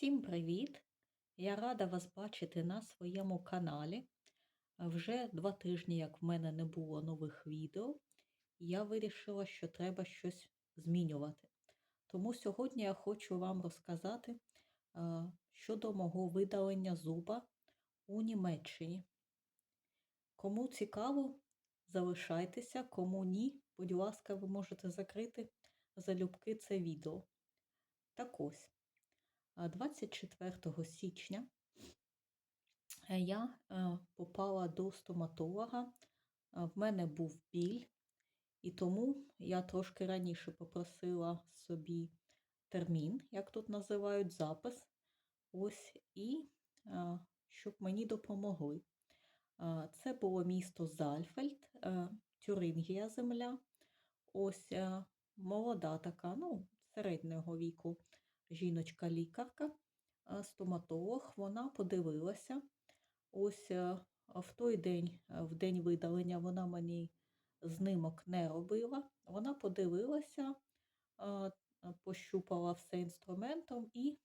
Всім привіт! Я рада вас бачити на своєму каналі. Вже два тижні, як в мене не було нових відео, я вирішила, що треба щось змінювати. Тому сьогодні я хочу вам розказати щодо мого видалення зуба у Німеччині. Кому цікаво, залишайтеся, кому ні, будь ласка, ви можете закрити залюбки це відео. Так ось. 24 січня я е, попала до стоматолога. В мене був біль, і тому я трошки раніше попросила собі термін, як тут називають запис. Ось, і щоб мені допомогли. Це було місто Зальфельд, е, Тюрингія земля. Ось е, молода така, ну, середнього віку жіночка-лікарка, стоматолог, вона подивилася. Ось е, в той день, е, в день видалення, вона мені знимок не робила. Вона подивилася, пощупала все інструментом і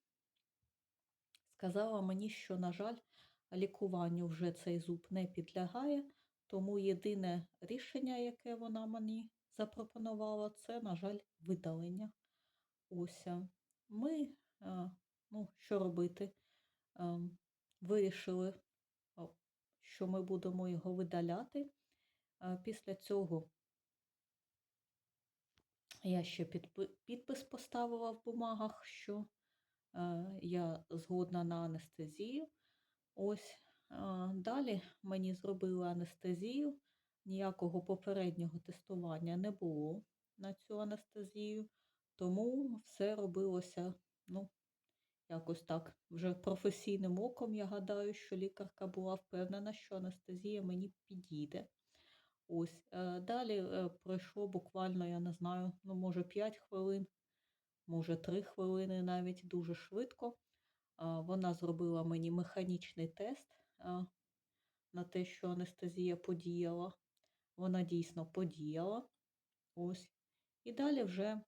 сказала мені, що, на жаль, лікуванню вже цей зуб не підлягає, тому єдине рішення, яке вона мені запропонувала, це, на жаль, видалення. Ось. Е, ми, ну, що робити, вирішили, що ми будемо його видаляти. Після цього я ще підпис поставила в бумагах, що я згодна на анестезію. Ось далі мені зробили анестезію, ніякого попереднього тестування не було на цю анестезію. Тому все робилося, ну, якось так, вже професійним оком. Я гадаю, що лікарка була впевнена, що анестезія мені підійде. Ось, е, Далі е, пройшло буквально, я не знаю, ну, може 5 хвилин, може 3 хвилини навіть дуже швидко. Вона зробила мені механічний тест на те, що анестезія подіяла. Вона дійсно подіяла. Ось. І далі вже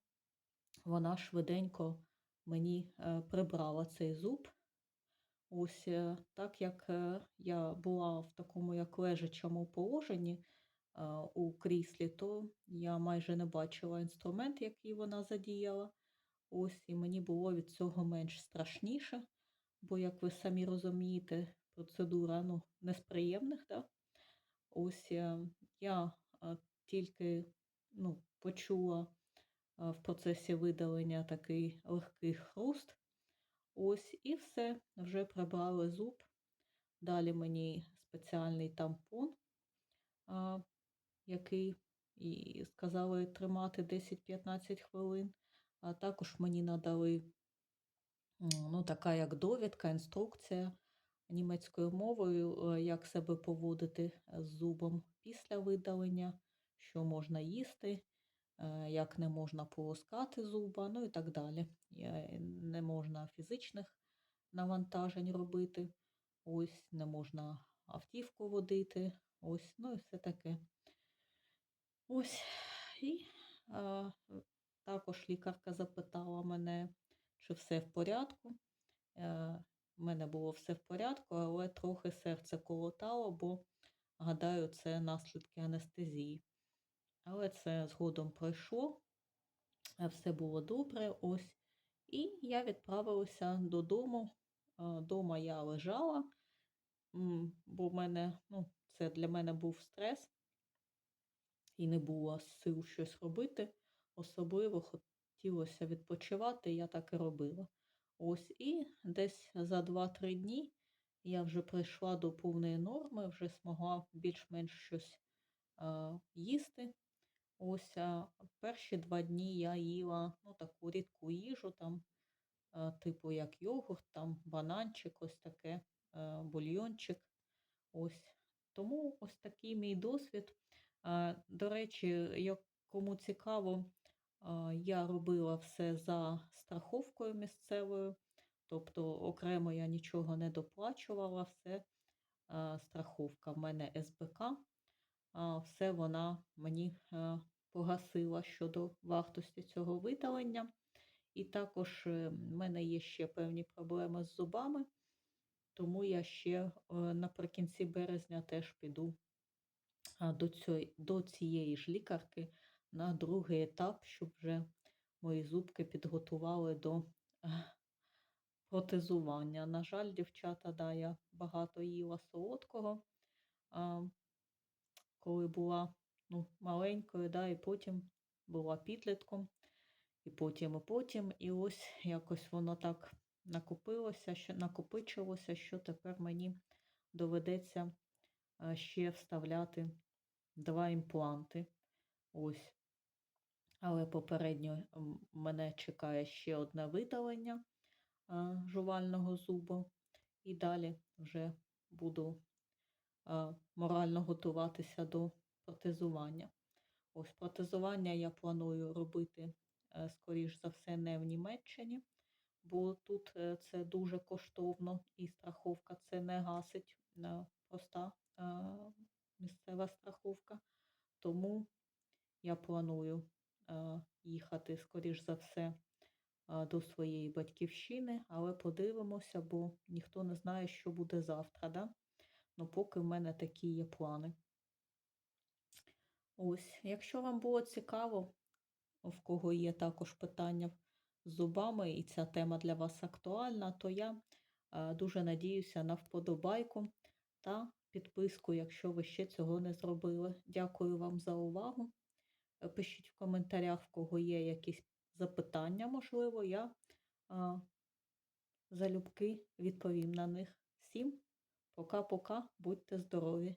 вона швиденько мені е, прибрала цей зуб. Ось е, так як е, я була в такому як лежачому положенні у кріслі, то я майже не бачила інструмент, який вона задіяла. Ось, і мені було від цього менш страшніше, бо, як ви самі розумієте, процедура ну, не. Да? Ось я тільки ну, почула в процесі видалення такий легкий хруст. Ось і все, вже прибрали зуб. Далі мені спеціальний тампон, який і сказали тримати 10-15 хвилин. А також мені надали ну, така як довідка, інструкція німецькою мовою, е, як себе поводити з зубом після видалення, що можна їсти, як не можна полоскати зуба, ну і так далі. Не можна фізичних навантажень робити, ось не можна автівку водити, ось, ну і все таке. Ось. І а, також лікарка запитала мене, чи все в порядку. Е, мене було все в порядку, але трохи серце колотало, бо, гадаю, це наслідки анестезії. Але це згодом пройшло, все було добре. ось. І я відправилася додому. Дома я лежала, бо в мене, ну, це для мене був стрес, і не було сил щось робити. Особливо хотілося відпочивати, я так і робила. Ось, І десь за 2-3 дні я вже прийшла до повної норми, вже змогла більш-менш щось е, їсти. Ось перші два дні я їла ну, таку рідку їжу, там, типу як йогурт, там бананчик, ось таке, бульйончик. Ось. Тому ось такий мій досвід. До речі, кому цікаво, я робила все за страховкою місцевою, тобто окремо я нічого не доплачувала, все страховка в мене СБК все вона мені е, погасила щодо вартості цього видалення. І також е, в мене є ще певні проблеми з зубами, тому я ще е, наприкінці березня теж піду до, цієї, до цієї ж лікарки на другий етап, щоб вже мої зубки підготували до протезування. На жаль, дівчата, да, я багато їла солодкого, коли була ну, маленькою, да, і потім була підлітком, і потім, і потім. І ось якось воно так накопилося, що накопичилося, що тепер мені доведеться ще вставляти два імпланти. Ось. Але попередньо мене чекає ще одне видалення жувального зубу. І далі вже буду морально готуватися до протезування. Ось протезування я планую робити, е, скоріш за все, не в Німеччині, бо тут е, це дуже коштовно і страховка це не гасить е, проста е, місцева страховка. Тому я планую е, їхати, скоріш за все, е, до своєї батьківщини, але подивимося, бо ніхто не знає, що буде завтра. Да? Ну, поки в мене такі є плани. Ось, якщо вам було цікаво, в кого є також питання з зубами, і ця тема для вас актуальна, то я е, дуже надіюся на вподобайку та підписку, якщо ви ще цього не зробили. Дякую вам за увагу. Е, Пишіть в коментарях, в кого є якісь запитання, можливо, я залюбки відповім на них. Всім пока-пока, будьте здорові!